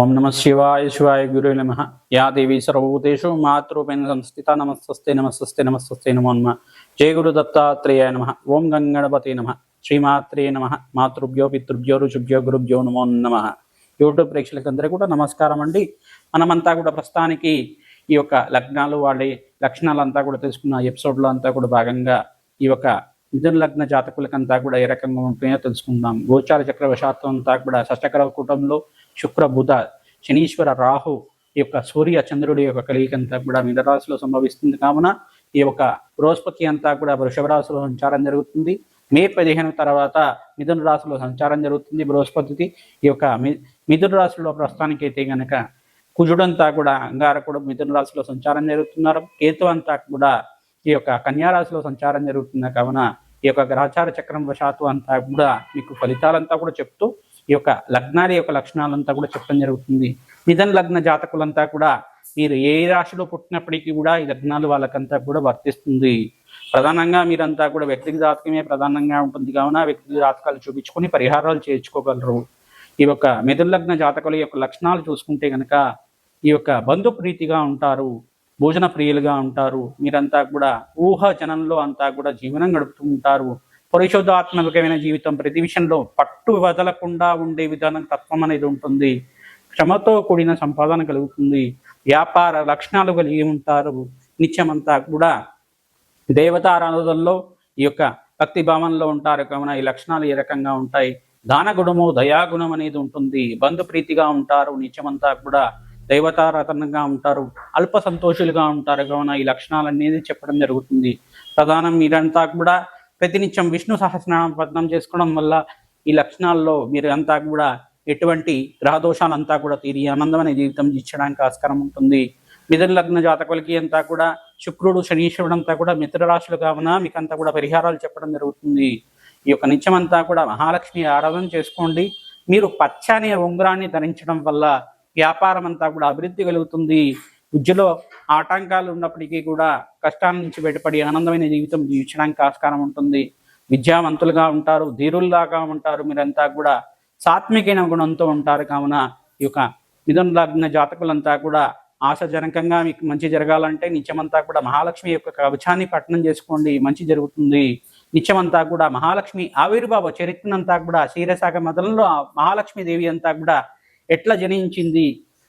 ఓం నమ శివాయ శివాయ గురు నమ. యా దేవి సర్వభూతేషు మాతృపేణ సంస్థిత నమస్తస్తే నమస్తస్తే నమస్తస్తే నమో నమ. జయ గురు దత్తాత్రేయ నమ. ఓం గంగణపతి నమ. శ్రీమాత్రే నమ. మాతృభ్యో పితృభ్యో రుచుభ్యో గురుభ్యో నమో నమ. యూట్యూబ్ ప్రేక్షకులందరూ కూడా నమస్కారం అండి. మనమంతా కూడా ప్రస్తుతానికి ఈ యొక్క లగ్నాలు వాళ్ళ లక్షణాలంతా కూడా తెలుసుకున్న ఎపిసోడ్లో అంతా కూడా భాగంగా ఈ యొక్క మిథున లగ్న జాతకులకంతా కూడా ఏ రకంగా ఉంటుందో తెలుసుకుందాం. గోచార చక్రవశాత్వం అంతా కూడా షష్టకర కూటంలో శుక్ర బుధ శనీశ్వర రాహు ఈ యొక్క సూర్య చంద్రుడి యొక్క కలియిక అంతా కూడా మిథరాశిలో సంభవిస్తుంది. కావున ఈ యొక్క బృహస్పతి అంతా కూడా వృషభ రాశిలో సంచారం జరుగుతుంది. మే పదిహేను తర్వాత మిథున రాశిలో సంచారం జరుగుతుంది బృహస్పతికి. ఈ యొక్క మి మిథున రాశిలో ప్రస్తుతానికి అయితే గనక కుజుడంతా కూడా అంగారకుడు మిథున రాశిలో సంచారం జరుగుతున్నారు. కేతు అంతా కూడా ఈ యొక్క కన్యారాశిలో సంచారం జరుగుతుంది కావున ఈ యొక్క గ్రహచార చక్రం వశాత్తు అంతా కూడా మీకు ఫలితాలంతా కూడా చెప్తూ ఈ యొక్క లగ్నాల యొక్క లక్షణాలంతా కూడా చెప్పడం జరుగుతుంది. నిధన్ లగ్న జాతకులంతా కూడా మీరు ఏ రాశిలో పుట్టినప్పటికీ కూడా ఈ లగ్నాలు వాళ్ళకంతా కూడా వర్తిస్తుంది. ప్రధానంగా మీరంతా కూడా వ్యక్తిగత జాతకమే ప్రధానంగా ఉంటుంది కావున వ్యక్తిగత జాతకాలు చూపించుకొని పరిహారాలు చేర్చుకోగలరు ఈ యొక్క మిథున లగ్న జాతకుల యొక్క లక్షణాలు చూసుకుంటే కనుక ఈ యొక్క బంధు ప్రీతిగా ఉంటారు. భోజన ప్రియులుగా ఉంటారు. మీరంతా కూడా ఊహ జనంలో అంతా కూడా జీవనం గడుపుతూ ఉంటారు. పరిశోధాత్మకమైన జీవితం ప్రతి విషయంలో పట్టు వదలకుండా ఉండే విధానం తత్వం అనేది ఉంటుంది. క్షమతో కూడిన సంపాదన కలుగుతుంది. వ్యాపార లక్షణాలు కలిగి ఉంటారు. నిత్యమంతా కూడా దేవతారాధనలో ఈ యొక్క భక్తి భావనలో ఉంటారు. కావున ఈ లక్షణాలు ఏ రకంగా ఉంటాయి? దాన గుణము దయాగుణం అనేది ఉంటుంది. బంధు ప్రీతిగా ఉంటారు. నిత్యమంతా కూడా దైవతారతనంగా ఉంటారు అల్ప సంతోషులుగా ఉంటారు. కావున ఈ లక్షణాలు అనేది చెప్పడం జరుగుతుంది. ప్రధానం మీరంతా కూడా ప్రతినిత్యం విష్ణు సహస్రనామ పఠనం చేసుకోవడం వల్ల ఈ లక్షణాల్లో మీరు అంతా కూడా ఎటువంటి గ్రహదోషాలంతా కూడా తీరి ఆనందమైన జీవితం ఇచ్చడానికి ఆస్కారం ఉంటుంది. మిథున లగ్న జాతకులకి అంతా కూడా శుక్రుడు శనీశ్వరుడు అంతా కూడా మిత్ర రాశులు కావున మీకు అంతా కూడా పరిహారాలు చెప్పడం జరుగుతుంది. ఈ యొక్క నిత్యం అంతా కూడా మహాలక్ష్మి ఆరాధన చేసుకోండి. మీరు పచ్చని ఉంగరాన్ని ధరించడం వల్ల వ్యాపారం అంతా కూడా అభివృద్ధి కలుగుతుంది. విద్యలో ఆటంకాలు ఉన్నప్పటికీ కూడా కష్టాల నుంచి బయటపడి ఆనందమైన జీవితం జీవించడానికి ఆస్కారం ఉంటుంది. విద్యావంతులుగా ఉంటారు ధీరుల్లాగా ఉంటారు. మీరంతా కూడా సాత్వికైన గుణంతో ఉంటారు. కావున ఈ యొక్క మిథున లగ్న జాతకులంతా కూడా ఆశాజనకంగా మీకు మంచి జరగాలంటే నిత్యమంతా కూడా మహాలక్ష్మి యొక్క కవచాన్ని పట్టణం చేసుకోండి. మంచి జరుగుతుంది. నిత్యమంతా కూడా మహాలక్ష్మి ఆవిర్భావ చరిత్రనంతా కూడా క్షీరసాగ మదనంలో మహాలక్ష్మి దేవి అంతా కూడా ఎట్లా జనించింది?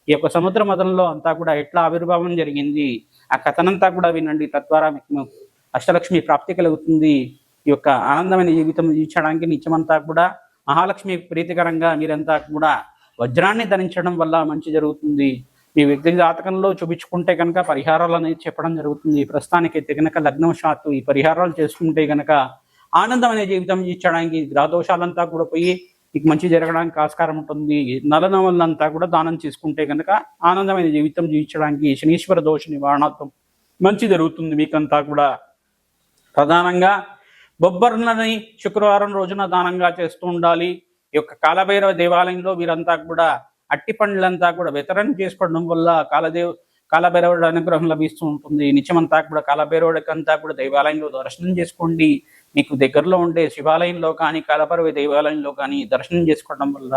ఈ యొక్క సముద్ర మతంలో అంతా కూడా ఎట్లా ఆవిర్భావం జరిగింది? ఆ కథనంతా కూడా వినండి. తద్వారా మీకు అష్టలక్ష్మి ప్రాప్తి కలుగుతుంది. ఈ యొక్క ఆనందమైన జీవితం జీవించడానికి నిత్యమంతా కూడా మహాలక్ష్మి ప్రీతికరంగా మీరంతా కూడా వజ్రాన్ని ధరించడం వల్ల మంచి జరుగుతుంది. మీ వ్యక్తి జాతకంలో చూపించుకుంటే కనుక పరిహారాలు అనేది చెప్పడం జరుగుతుంది. ప్రస్తుతానికి కనుక లగ్నం శాత్తు ఈ పరిహారాలు చేసుకుంటే కనుక ఆనందమైన జీవితం జీవించడానికి గ్రహదోషాలంతా కూడా పోయి మీకు మంచి జరగడానికి ఆస్కారం ఉంటుంది. నలనవలంతా కూడా దానం చేసుకుంటే కనుక ఆనందమైన జీవితం జీవించడానికి శనీశ్వర దోష నివారణార్థం మంచి జరుగుతుంది. మీకంతా కూడా ప్రధానంగా బొబ్బర్లని శుక్రవారం రోజున దానంగా చేస్తూ ఉండాలి. ఈ యొక్క కాలభైరవ దేవాలయంలో వీరంతా కూడా అట్టి పండ్లంతా కూడా వితరణ చేసుకోవడం వల్ల కాలదేవ్ కాలభైరవుడు అనుగ్రహం లభిస్తూ ఉంటుంది. నిత్యమంతా కూడా కాలభైరవుడికంతా కూడా దేవాలయంలో దర్శనం చేసుకోండి. మీకు దగ్గరలో ఉండే శివాలయంలో కానీ కాలభైరవ దేవాలయంలో కానీ దర్శనం చేసుకోవడం వల్ల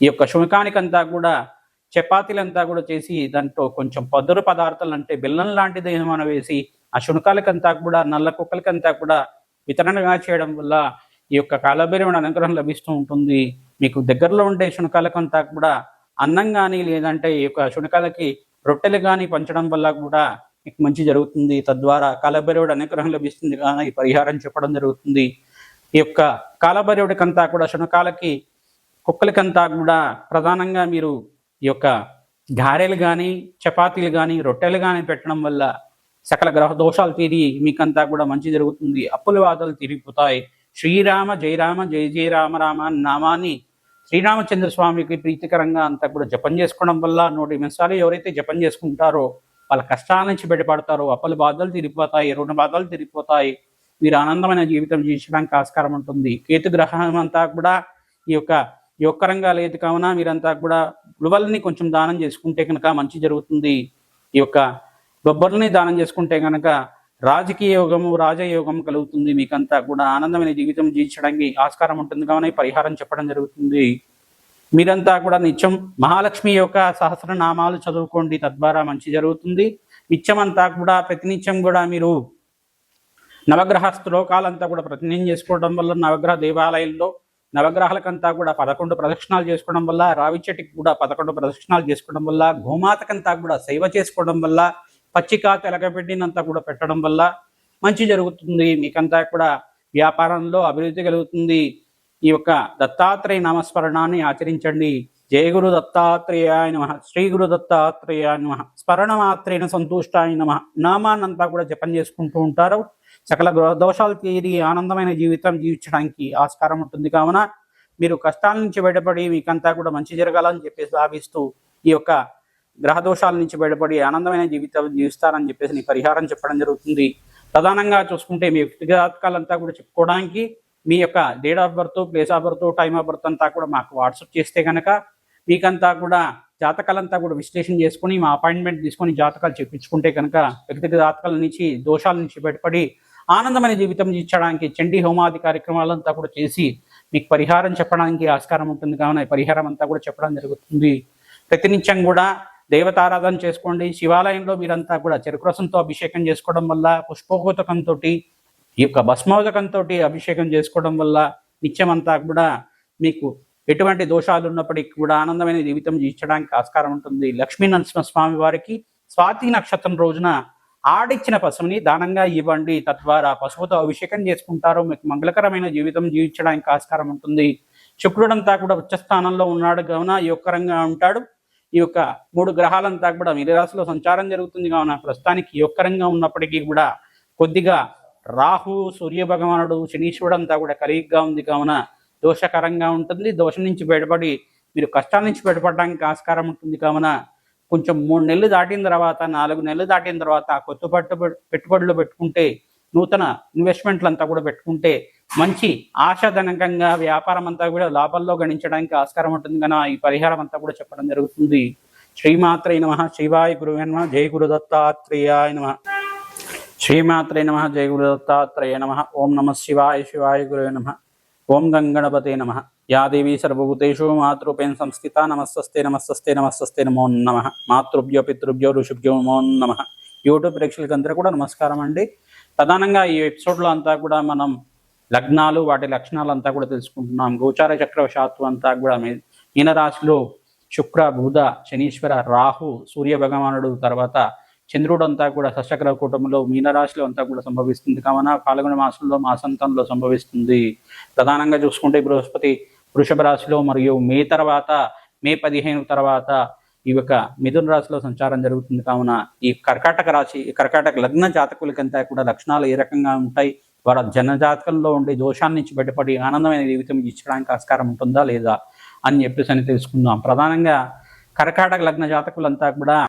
ఈ యొక్క శునకానికంతా కూడా చపాతీలంతా కూడా చేసి దాంట్లో కొంచెం పదురు పదార్థాలు అంటే బెల్లం లాంటిది మనం వేసి ఆ శునకాలకంతా కూడా నల్ల కుక్కలకంతా కూడా వితరణగా చేయడం వల్ల ఈ యొక్క కాలభైరవుని అనుగ్రహం లభిస్తూ ఉంటుంది. మీకు దగ్గరలో ఉండే శునకాలకంతా కూడా అన్నం కానీ లేదంటే ఈ యొక్క శునకాలకి రొట్టెలు కానీ పంచడం వల్ల కూడా మీకు మంచి జరుగుతుంది. తద్వారా కాలభైరవుడు అనుగ్రహం లభిస్తుంది. కానీ పరిహారం చెప్పడం జరుగుతుంది. ఈ యొక్క కాలభైరవుడికంతా కూడా శునకాలకి కుక్కలకంతా కూడా ప్రధానంగా మీరు ఈ యొక్క గారెలు కానీ చపాతీలు కానీ రొట్టెలు కానీ పెట్టడం వల్ల సకల గ్రహ దోషాలు తీరి మీకంతా కూడా మంచి జరుగుతుంది. అప్పుల వాదలు తిరిగిపోతాయి శ్రీరామ జయరామ జయ జయ రామ రామ నామాన్ని శ్రీరామచంద్ర స్వామికి ప్రీతికరంగా అంతా కూడా జపం చేసుకోవడం వల్ల నూట నిమిషాలు ఎవరైతే జపం చేసుకుంటారో వాళ్ళ కష్టాల నుంచి బయటపడతారో అప్పలు బాధలు తిరిగిపోతాయి రుణ బాధలు తిరిగిపోతాయి మీరు ఆనందమైన జీవితం జీవించడానికి ఆస్కారం ఉంటుంది. కేతు గ్రహం అంతా కూడా ఈ యొక్క యువకరంగా లేదు కావున మీరంతా కూడా ఉలువల్ని కొంచెం దానం చేసుకుంటే కనుక మంచి జరుగుతుంది. ఈ యొక్క బొబ్బర్లని దానం చేసుకుంటే కనుక రాజకీయ యోగము రాజయోగం కలుగుతుంది. మీకంతా కూడా ఆనందమైన జీవితం జీవించడానికి ఆస్కారం ఉంటుంది. కావున పరిహారం చెప్పడం జరుగుతుంది. మీరంతా కూడా నిత్యం మహాలక్ష్మి యొక్క సహస్రనామాలు చదువుకోండి. తద్వారా మంచి జరుగుతుంది. నిత్యమంతా కూడా ప్రతినిత్యం కూడా మీరు నవగ్రహ శ్లోకాలంతా కూడా ప్రతినిధ్యం చేసుకోవడం వల్ల నవగ్రహ దేవాలయంలో నవగ్రహాలకంతా కూడా పదకొండు ప్రదక్షిణాలు చేసుకోవడం వల్ల రావి చెట్టుకి కూడా పదకొండు ప్రదక్షిణాలు చేసుకోవడం వల్ల గోమాతకంతా కూడా సేవ చేసుకోవడం వల్ల పచ్చిక తెలగబెట్టినంతా కూడా పెట్టడం వల్ల మంచి జరుగుతుంది. మీకంతా కూడా వ్యాపారంలో అభివృద్ధి కలుగుతుంది. ఈ యొక్క దత్తాత్రేయ నామస్మరణాన్ని ఆచరించండి. జయ గురు దత్తాత్రేయాయ నమ. శ్రీ గురు దత్తాత్రేయాయ నమ. స్మరణ మాత్రేణ సంతుష్టాయ నమ. నామాన్నంతా కూడా జపం చేసుకుంటూ ఉంటారు. సకల దోషాలు తీరి ఆనందమైన జీవితం జీవించడానికి ఆస్కారం ఉంటుంది. కావున మీరు కష్టాల నుంచి బయటపడి మీకంతా కూడా మంచి జరగాలని చెప్పేసి భావిస్తూ ఈ యొక్క గ్రహదోషాల నుంచి బయటపడి ఆనందమైన జీవితం జీవిస్తారని చెప్పేసి నీ పరిహారం చెప్పడం జరుగుతుంది. ప్రధానంగా చూసుకుంటే మీ వ్యక్తిగతకాలంతా కూడా చెప్పుకోవడానికి మీ యొక్క date of birth place of birth time of birth అంతా కూడా మాకు వాట్సాప్ చేస్తే కనుక మీకంతా కూడా జాతకాలంతా కూడా విశ్లేషణ చేసుకుని మా అపాయింట్మెంట్ తీసుకొని జాతకాలు చెప్పించుకుంటే కనుక వ్యక్తిగత జాతకాల నుంచి దోషాల నుంచి బయటపడి ఆనందమైన జీవితం ఇచ్చడానికి చండీ హోమాది కార్యక్రమాలంతా కూడా చేసి మీకు పరిహారం చెప్పడానికి ఆస్కారం ఉంటుంది. కావున పరిహారం అంతా కూడా చెప్పడం జరుగుతుంది. ప్రతినిత్యం కూడా దేవతారాధన చేసుకోండి. శివాలయంలో మీరంతా కూడా చెరుకు రసంతో అభిషేకం చేసుకోవడం వల్ల పుష్పోకోతకంతో ఈ యొక్క భస్మోదకంతో అభిషేకం చేసుకోవడం వల్ల నిత్యమంతా కూడా మీకు ఎటువంటి దోషాలు ఉన్నప్పటికీ కూడా ఆనందమైన జీవితం జీవించడానికి ఆస్కారం ఉంటుంది. లక్ష్మీ నరసింహ స్వామి వారికి స్వాతి నక్షత్రం రోజున ఆడిచ్చిన పశువుని దానంగా ఇవ్వండి. తద్వారా పశువుతో అభిషేకం చేసుకుంటారు. మీకు మంగళకరమైన జీవితం జీవించడానికి ఆస్కారం ఉంటుంది. శుక్రుడంతా కూడా ఉచ్చస్థానంలో ఉన్నాడు. కావున యొక్కరంగా ఉంటాడు. ఈ యొక్క మూడు గ్రహాలంతా కూడా మీనరాశిలో సంచారం జరుగుతుంది కావున ప్రస్తుతానికి యొక్కరంగా ఉన్నప్పటికీ కూడా కొద్దిగా రాహు సూర్య భగవానుడు శనీశ్వరుడు అంతా కూడా కలిగిగా ఉంది కావున దోషకరంగా ఉంటుంది. దోషం నుంచి బయటపడి మీరు కష్టాల నుంచి బయటపడడానికి ఆస్కారం ఉంటుంది కావున కొంచెం మూడు నెలలు దాటిన తర్వాత నాలుగు నెలలు దాటిన తర్వాత కొత్త పట్టు పెట్టుబడులు పెట్టుకుంటే నూతన ఇన్వెస్ట్మెంట్లు అంతా కూడా పెట్టుకుంటే మంచి ఆశాజనకంగా వ్యాపారం అంతా కూడా లాభాల్లో గణించడానికి ఆస్కారం ఉంటుంది. కనుక ఈ పరిహారం అంతా కూడా చెప్పడం జరుగుతుంది. శ్రీమాత్రే నమ. శివాయ గురువే నమ. జయ గురు దత్తాత్రేయాయ నమ. శ్రీమాత్రే నమ. జయ గురు దత్తాత్రేయ నమ. ఓం నమ శివాయ శివాయ గురువే నమ. ఓం గంగణపతే నమ. యాదేవి సర్వభూతేషు మాతృపేణ సంస్థిత నమస్తస్తే నమస్తస్తే నమస్తస్తే నమో నమ. మాతృభ్యో పితృభ్యో ఋషుభ్యో నమో నమ. యూట్యూబ్ ప్రేక్షకులందరూ కూడా నమస్కారం అండి. ప్రధానంగా ఈ ఎపిసోడ్లో అంతా కూడా మనం లగ్నాలు వాటి లక్షణాలు అంతా కూడా తెలుసుకుంటున్నాం. గోచార చక్రవశాత్తు అంతా కూడా మీనరాశిలో శుక్ర బుధ శనీశ్వర రాహు సూర్య భగవానుడు తర్వాత చంద్రుడు అంతా కూడా సశక్ర కూటమిలో మీనరాశిలో అంతా కూడా సంభవిస్తుంది. కావున పాల్గొన మాసంలో మాసంతంలో సంభవిస్తుంది. ప్రధానంగా చూసుకుంటే బృహస్పతి వృషభ రాశిలో మరియు మే తర్వాత మే పదిహేను తర్వాత ఈ యొక్క మిథున రాశిలో సంచారం జరుగుతుంది. కావున ఈ కర్కాటక రాశి ఈ కర్కాటక లగ్న జాతకులకంతా కూడా లక్షణాలు ఏ రకంగా ఉంటాయి? వారి జన జాతకంలో ఉండే దోషాన్ని నుంచి బయటపడి ఆనందమైన జీవితం ఇచ్చడానికి ఆస్కారం ఉంటుందా లేదా అని చెప్పేసి అని తెలుసుకుందాం. ప్రధానంగా కర్కాటక లగ్న జాతకులంతా కూడా